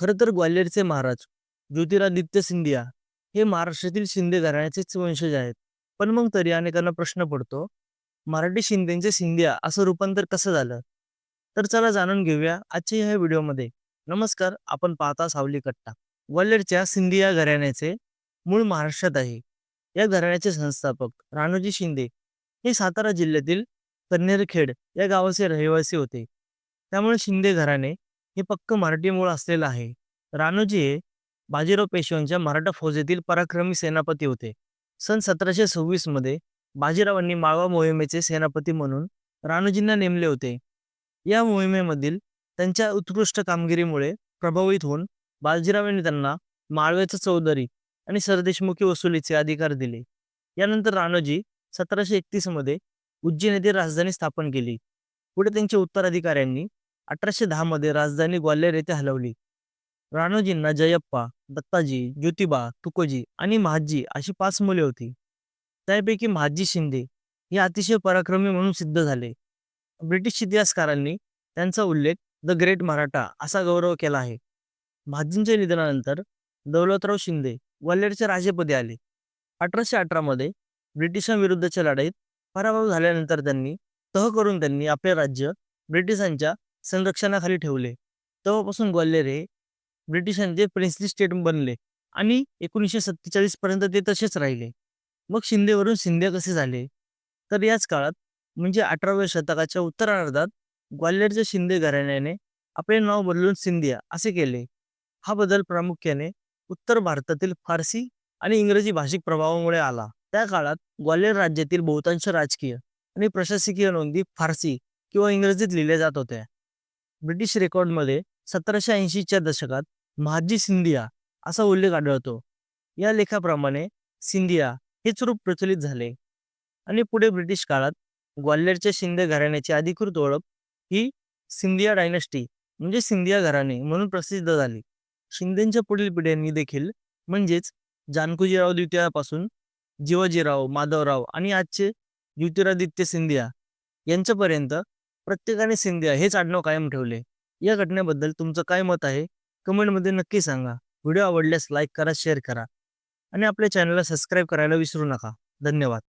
खरं तर ग्वाल्हेरचे महाराज ज्योतिरादित्य सिंधिया हे महाराष्ट्रातील शिंदे घराण्याचेच वंशज आहेत. पण मग तरी अनेकांना प्रश्न पडतो मराठी शिंदेचे सिंधिया असं रूपांतर कसं झालं? तर चला जाणून घेऊया आजच्या ह्या व्हिडिओमध्ये. नमस्कार आपण पाहता सावली कट्टा ग्वाल्हेरच्या सिंधिया घराण्याचे मूळ महाराष्ट्रात आहे. या घराण्याचे संस्थापक राणोजी शिंदे हे सातारा जिल्ह्यातील कन्नेरखेड या गावाचे रहिवासी होते. त्यामुळे शिंदे घराणे हे पक्क मराठी मूळ असलेलं आहे. रानोजी हे बाजीराव पेशव्यांच्या मराठा फौजेतील पराक्रमी सेनापती होते. सन सतराशे सव्वीसमध्ये बाजीरावांनी माळवा मोहिमेचे सेनापती म्हणून राणोजींना नेमले होते. या मोहिमेमधील त्यांच्या उत्कृष्ट कामगिरीमुळे प्रभावित होऊन बाजीरावांनी त्यांना माळव्याचं चौधरी आणि सरदेशमुखी वसुलीचे अधिकार दिले. यानंतर राणोजी सतराशे एकतीसमध्ये उज्जैन येथे राजधानी स्थापन केली. पुढे त्यांच्या उत्तराधिकाऱ्यांनी अठराशे दहा मध्ये राजधानी ग्वाल्हेर येथे हलवली. राणोजींना जयप्पा दत्ताजी ज्योतिबा तुकोजी आणि महाजी अशी पाच मुले होती. त्यापैकी महाजी शिंदे हे अतिशय पराक्रमी म्हणून सिद्ध झाले. ब्रिटिश इतिहासकारांनी त्यांचा उल्लेख द ग्रेट मराठा असा गौरव केला आहे. महाजींच्या निधनानंतर दौलतराव शिंदे ग्वाल्हेरच्या राजेपदी आले. अठराशे अठरा मध्ये ब्रिटिशांविरुद्धच्या लढाईत पराभव झाल्यानंतर त्यांनी तह करून त्यांनी आपले राज्य ब्रिटिशांच्या संरक्षणाखाली ठेवले. तेव्हापासून ग्वाल्हेर हे ब्रिटिशांचे प्रिन्सली स्टेट बनले आणि एकोणीसशे सत्तेचाळीस पर्यंत ते तसेच राहिले. मग शिंदेवरून शिंदे कसे झाले? तर याच काळात म्हणजे अठराव्या शतकाच्या उत्तरार्धात ग्वाल्हेरच्या शिंदे घराण्याने आपले नाव बदलून सिंधिया असे केले. हा बदल प्रामुख्याने उत्तर भारतातील फारसी आणि इंग्रजी भाषिक प्रभावामुळे आला. त्या काळात ग्वाल्हेर राज्यातील बहुतांश राजकीय आणि प्रशासकीय नोंदी फारसी किंवा इंग्रजीत लिहिल्या जात होत्या. ब्रिटिश रेकॉर्डमध्ये सतराशे ऐंशीच्या दशकात महाजी सिंधिया असा उल्लेख आढळतो. या लेखाप्रमाणे सिंधिया हेच रूप प्रचलित झाले आणि पुढे ब्रिटिश काळात ग्वाल्हेरच्या शिंदे घराण्याची अधिकृत ओळख ही सिंधिया डायनेस्टी म्हणजे सिंधिया घराणे म्हणून प्रसिद्ध झाली. शिंदेच्या पुढील पिढ्यांनी देखील म्हणजेच जानकुजीराव द्वितीयापासून जिवाजीराव माधवराव आणि आजचे ज्योतिरादित्य सिंधिया यांच्यापर्यंत प्रत्येकाने सिंधिया हेच आडनाव कायम ठेवले. या घटनेबद्दल तुमचं काय मत आहे? कमेंटमध्ये नक्की सांगा. व्हिडिओ आवडल्यास लाईक करा शेअर करा. आणि आपल्या चॅनलला सबस्क्राईब करायला विसरू नका. धन्यवाद.